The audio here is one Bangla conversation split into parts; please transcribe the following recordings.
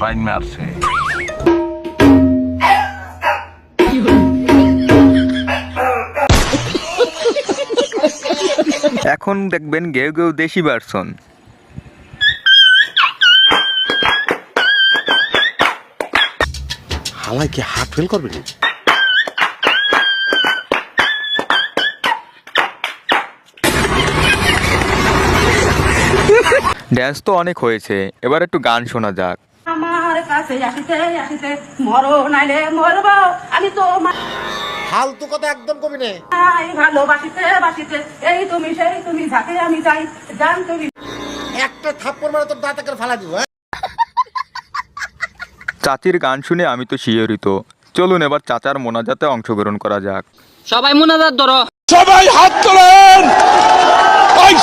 বাইন মারছে। এখন দেখবেন গেউ গেউ দেশি ভার্সন হালাই কি হাত ফেল করবে নি? ড্যান্স তো অনেক হয়েছে এবার একটু গান শোনা যাক। আমার কাছে আসিতে আসিতে মরো নাইলে মরব। আমি তো ফালতু কথা একদম কবি নে। মাই ভালোবাসিতে বাসিতে। এই তুমি সেই তুমি যাকে আমি চাই জান তুমি। একটা থাপ্পড় মারে তোর দাঁত করে ফালা দিব হ্যাঁ? চাচির গান শুনে আমি তো শিহরিত। চলুন এবার চাচার মোনাজাতে অংশগ্রহণ করা যাক। সবাই মোনাজাত ধরো। সবাই হাত ওই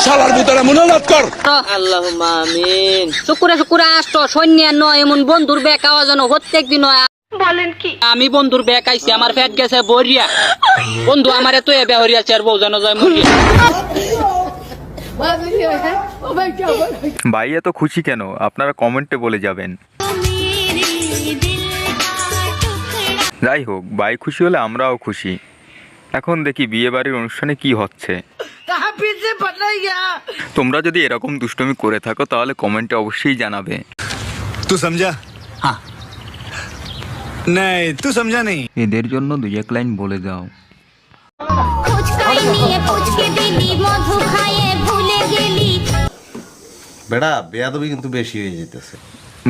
শালার ভিতরে মনোনাথ কর। আল্লাহ আমিন। শুকুরে শুকুরে আসতো সৈন্য নয় এমন বন্ধুর আওয়াজ যেন প্রত্যেক দিন বলেন কি? আমি বন্ধুর ব্যাগ আইছি আমার পেট গেছে বরিয়া। বন্ধু আমার এত এ বেহরিয়া চেয়ার বউ যেন যায় মরিয়া ভাই এত খুশি কেন? আপনারা কমেন্টে বলে যাবেন। যাই হোক ভাই খুশি হলে আমরাও খুশি। এখন দেখি বিয়ে বাড়ির অনুষ্ঠানে কি হচ্ছে। তোমরা যদি এরকম দুষ্টমি করে থাকো তাহলে কমেন্টে অবশ্যই জানাবে। তুই সমঝা হ্যাঁ নাই সমঝা নেই এদের জন্য দুই এক লাইন বলে দাও বেড়া বেয়াদবি কিন্তু বেশি হয়ে যেতেছে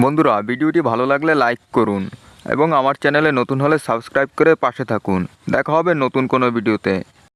বন্ধুরা ভিডিওটি ভালো লাগলে লাইক করুন এবং আমার চ্যানেলে নতুন হলে সাবস্ক্রাইব করে পাশে থাকুন। দেখা হবে নতুন কোনো ভিডিওতে।